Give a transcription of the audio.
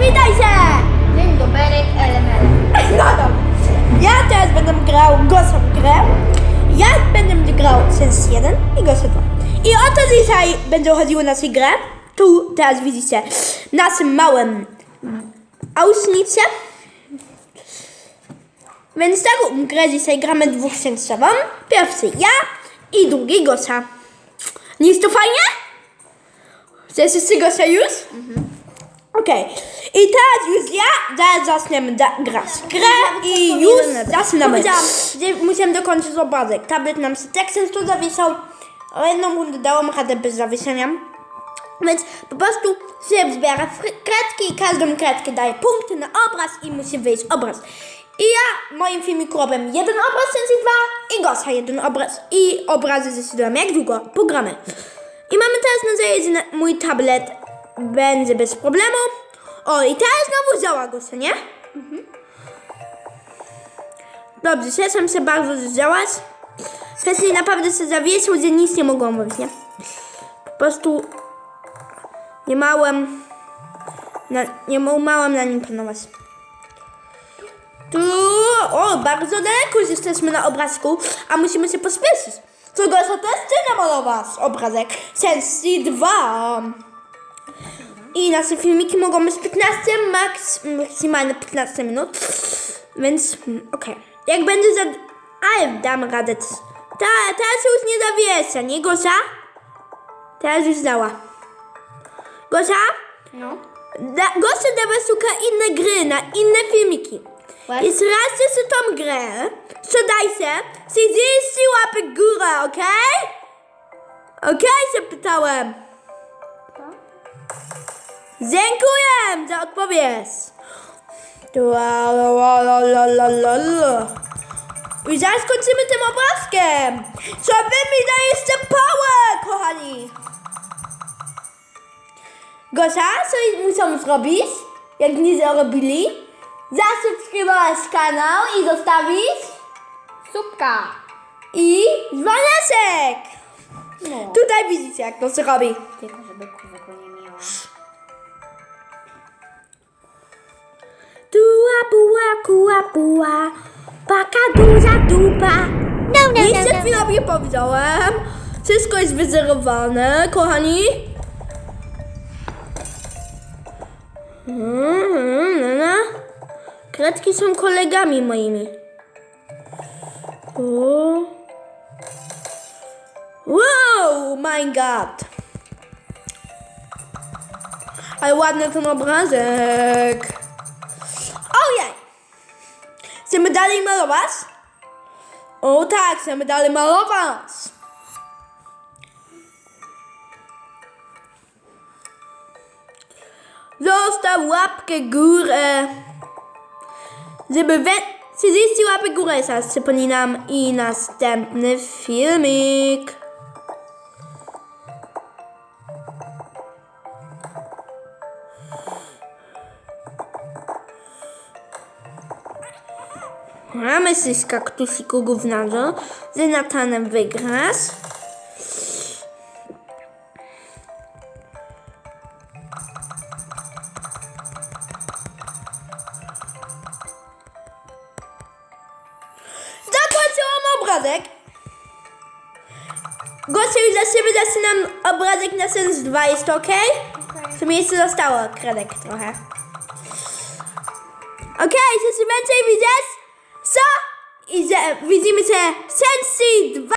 Witajcie! Dzień dobry, LML. No dobra. Ja teraz będę grał Gosa w grę. Ja będę grał Sens 1 i Gosa 2. I o to dzisiaj będzie chodziło na grę. Tu teraz widzicie naszym małym ausnicie. Więc taką grę dzisiaj gramy dwóch sensową. Pierwszy ja i drugi Gosa. Nie jest to fajnie? Chcesz jeszcze Gosa już? Okej. I teraz już ja zaraz zaczniemy da- grać grę i już zaczynamy. Musiałem dokończyć obrazek. Tablet nam się tekstem tu zawieszał, a jedną rundę dałam radę bez zawieszenia. Więc po prostu się zbiera kredki i każdą kredkę daje punkty na obraz i musi wyjść obraz. I ja w moim filmiku robię jeden obraz Sensi 2 i Gosa jeden obraz. I obrazy zdecydują jak długo pogramy. I mamy teraz nadzieję, że mój tablet będzie bez problemu. O, i teraz znowu działa Gosa, nie? Dobrze, cieszę się bardzo, że działaś. Wcześniej naprawdę się zawiesił, że nic nie mogłam mówić, nie? Po prostu nie małem, na, nie umiałem na nim panować. Tu, o, bardzo daleko już jesteśmy na obrazku, a musimy się pospieszyć. Co go też ty namalowasz obrazek Sensi 2. I nasze filmiki mogą być 15, maks, maksymalnie 15 minut. Więc, mm, okej. Jak będzie za... Ale dam radę. Ta, teraz już nie zawiesza, nie Gosia? Teraz już dała. Gosia? No. Da, Gosia dawa szuka inne gry, na inne filmiki. What? Jest raz jeszcze tą grę, sprzedajcie, zjeźdźcie łapy w górę, okej? Okej, się pytałem. Dziękuję za odpowiedź. I zaraz kończymy tym obrazkiem. Co wy mi dajecie power, kochani? Gosia, co muszą zrobić? Jak nie zrobili? Zasubskrybować kanał i zostawić Supka. i dzwoneczek. No. Tutaj widzicie, jak to się robi. Tylko żeby kurwa nie miała. Kuła, buła, paka duża dupa. No, no, Nic no, przed no. chwilą nie powiedziałem. Wszystko jest wyzerowane, kochani. Mhm, no, no. Kredki są kolegami moimi. O. Wow, my god. Ale ładny ten obrazek. Ojej! Chcemy dalej malować? O tak, chcemy dalej malować. Zostaw łapkę górę. Żeby we... 30 łapek górę zaraz przypominam i następny filmik. Mamy z kaktusiku gównarzy. Z Natanem wygrasz. Zakończyłam obrazek. Gosia już dla siebie zaczynam obrazek na sens 2, jest to ok? Okej. To mi jeszcze zostało kredek trochę. Okej, chcesz więcej widzieć? Co? I że widzimy się w sensi 2.